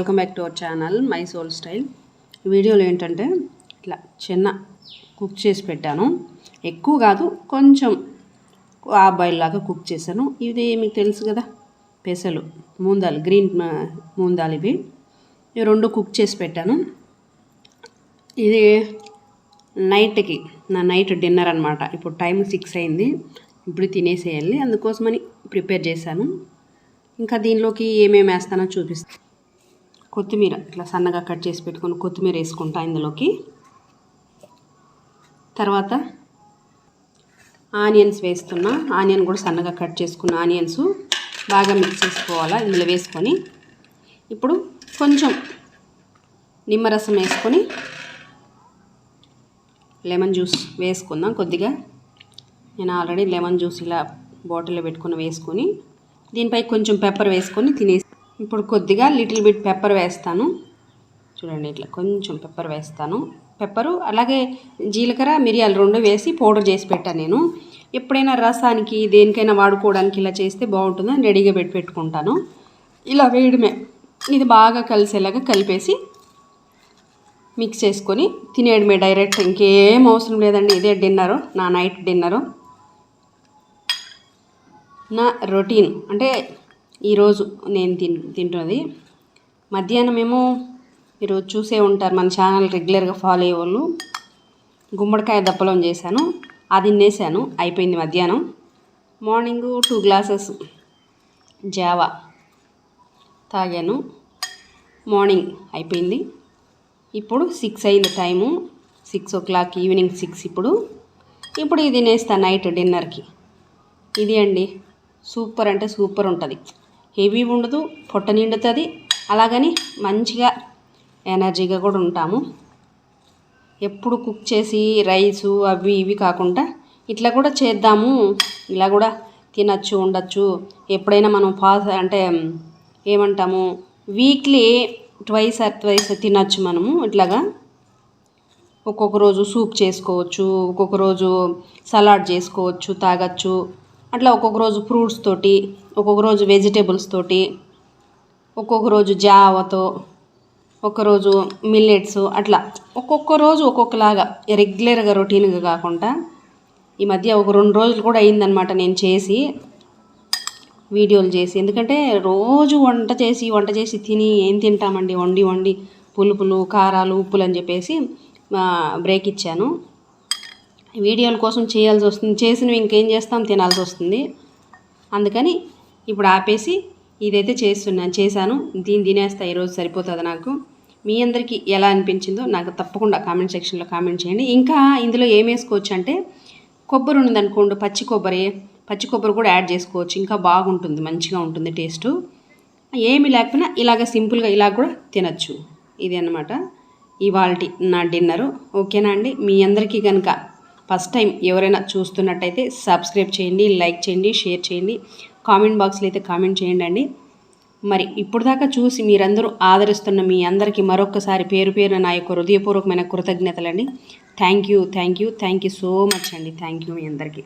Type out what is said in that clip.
Our channel my soul style. వీడియోలో ఏంటంటే ఇట్లా చిన్న కుక్ చేసి పెట్టాను. ఎక్కువ కాదు కొంచెం ఆ బాయిల్ లాగా కుక్ చేశాను. ఇది మీకు తెలుసు కదా పెసలు మూందాలు గ్రీన్ మూందాలు ఇవి. ఇవి రెండు కుక్ చేసి పెట్టాను. ఇది నైట్కి నా నైట్ డిన్నర్ అనమాట ఇప్పుడు టైం సిక్స్ అయింది ఇప్పుడు తినేసేయాలి. అందుకోసమని ప్రిపేర్ చేశాను. ఇంకా దీనిలోకి ఏమేమి వేస్తానో చూపిస్తాను కొత్తిమీర ఇట్లా సన్నగా కట్ చేసి పెట్టుకొని కొత్తిమీర వేసుకుంటా ఇందులోకి. తర్వాత ఆనియన్స్ వేస్తున్నా. ఆనియన్ కూడా సన్నగా కట్ చేసుకున్న ఆనియన్స్ బాగా మిక్స్ చేసుకోవాలా ఇందులో వేసుకొని. ఇప్పుడు కొంచెం నిమ్మరసం వేసుకొని లెమన్ జ్యూస్ వేసుకుందాం కొద్దిగా. నేను ఆల్రెడీ లెమన్ జ్యూస్ ఇలా బాటిల్లో పెట్టుకుని వేసుకొని దీనిపై కొంచెం పెప్పర్ వేసుకొని తినేసి ఇప్పుడు కొద్దిగా లిటిల్ బిట్ పెప్పర్ వేస్తాను. చూడండి ఇట్లా కొంచెం పెప్పర్ వేస్తాను. పెప్పరు అలాగే జీలకర్ర మిరియాలు రెండు వేసి పౌడర్ చేసి పెట్టాను నేను. ఎప్పుడైనా రసానికి దేనికైనా వాడుకోవడానికి ఇలా చేస్తే బాగుంటుందని రెడీగా పెట్టి పెట్టుకుంటాను. ఇలా వేయడమే. ఇది బాగా కలిసేలాగా కలిపేసి మిక్స్ చేసుకొని తినేయడమే డైరెక్ట్. ఇంకేం అవసరం లేదండి. ఇదే డిన్నరు. నా నైట్ డిన్నరు. నా రొటీన్. అంటే ఈరోజు నేను తిన్ తింటున్నది మధ్యాహ్నం ఏమో మీరు చూసే ఉంటారు మన ఛానల్ రెగ్యులర్గా ఫాలో అయ్యేవాళ్ళు గుమ్మడికాయ దప్పలం చేశాను అది తినేసాను అయిపోయింది మధ్యాహ్నం. మార్నింగ్ టూ గ్లాసెస్ జావా తాగాను. మార్నింగ్ అయిపోయింది. ఇప్పుడు సిక్స్ అయింది time six o'clock evening six ఇప్పుడు. ఇప్పుడు ఇది తినేస్తాను నైట్ డిన్నర్కి. ఇది అండి సూపర్ అంటే సూపర్ ఉంటుంది. హెవీ ఉండదు పొట్ట నిండుతుంది. అలాగని మంచిగా ఎనర్జీగా కూడా ఉంటాము. ఎప్పుడు కుక్ చేసి రైసు అవి ఇవి కాకుండా ఇట్లా కూడా చేద్దాము. ఇలా కూడా తినచ్చు ఉండొచ్చు. ఎప్పుడైనా మనం పాస్ అంటే ఏమంటాము వీక్లీ ట్వైస్ ఆర్ ట్వైస్ తినచ్చు మనము ఇట్లాగా. ఒక్కొక్క రోజు సూప్ చేసుకోవచ్చు ఒక్కొక్క రోజు సలాడ్ చేసుకోవచ్చు తాగొచ్చు. అట్లా ఒక్కొక్క రోజు ఫ్రూట్స్ తోటి ఒక్కొక్క రోజు వెజిటేబుల్స్ తోటి ఒక్కొక్క రోజు జావతో ఒకరోజు మిల్లెట్స్ అట్లా. ఒక్కొక్క రోజు ఒక్కొక్కలాగా రెగ్యులర్గా రొటీన్గా కాకుండా ఈ మధ్య ఒక రెండు రోజులు కూడా అయిందనమాట నేను చేసి వీడియోలు చేసి. ఎందుకంటే రోజు వంట చేసి వంట చేసి తిని ఏం తింటామండి? వండి వండి పులుపులు కారాలు ఉప్పులు అని చెప్పేసి బ్రేక్ ఇచ్చాను. వీడియోల కోసం చేయాల్సి వస్తుంది. చేసినవి ఇంకేం చేస్తాం? తినాల్సి వస్తుంది. అందుకని ఇప్పుడు ఆపేసి ఇదైతే చేస్తున్నాను. చేశాను. దీన్ని తినేస్తా. ఈరోజు సరిపోతుంది నాకు. మీ అందరికీ ఎలా అనిపించిందో నాకు తప్పకుండా కామెంట్ సెక్షన్లో కామెంట్ చేయండి. ఇంకా ఇందులో ఏం వేసుకోవచ్చు అంటే కొబ్బరి ఉన్నదనుకోండి పచ్చి కొబ్బరి. పచ్చి కొబ్బరి కూడా యాడ్ చేసుకోవచ్చు. ఇంకా బాగుంటుంది. మంచిగా ఉంటుంది టేస్ట్. ఏమి లేకపోయినా ఇలాగ సింపుల్గా ఇలా కూడా తినచ్చు. ఇది అన్నమాట ఇవాళ నా డిన్నరు. ఓకేనా అండి? మీ అందరికీ కనుక ఫస్ట్ టైం ఎవరైనా చూస్తున్నట్టయితే సబ్స్క్రైబ్ చేయండి లైక్ చేయండి షేర్ చేయండి. కామెంట్ బాక్స్లో అయితే కామెంట్ చేయండి అండి మరి ఇప్పుడు దాకా చూసి మీరందరూ ఆదరిస్తున్న మీ అందరికీ మరొకసారి పేరు పేరున నా యొక్క హృదయపూర్వకమైన కృతజ్ఞతలండి. Thank you thank you thank you so much అండి. థ్యాంక్ యూ మీ అందరికీ.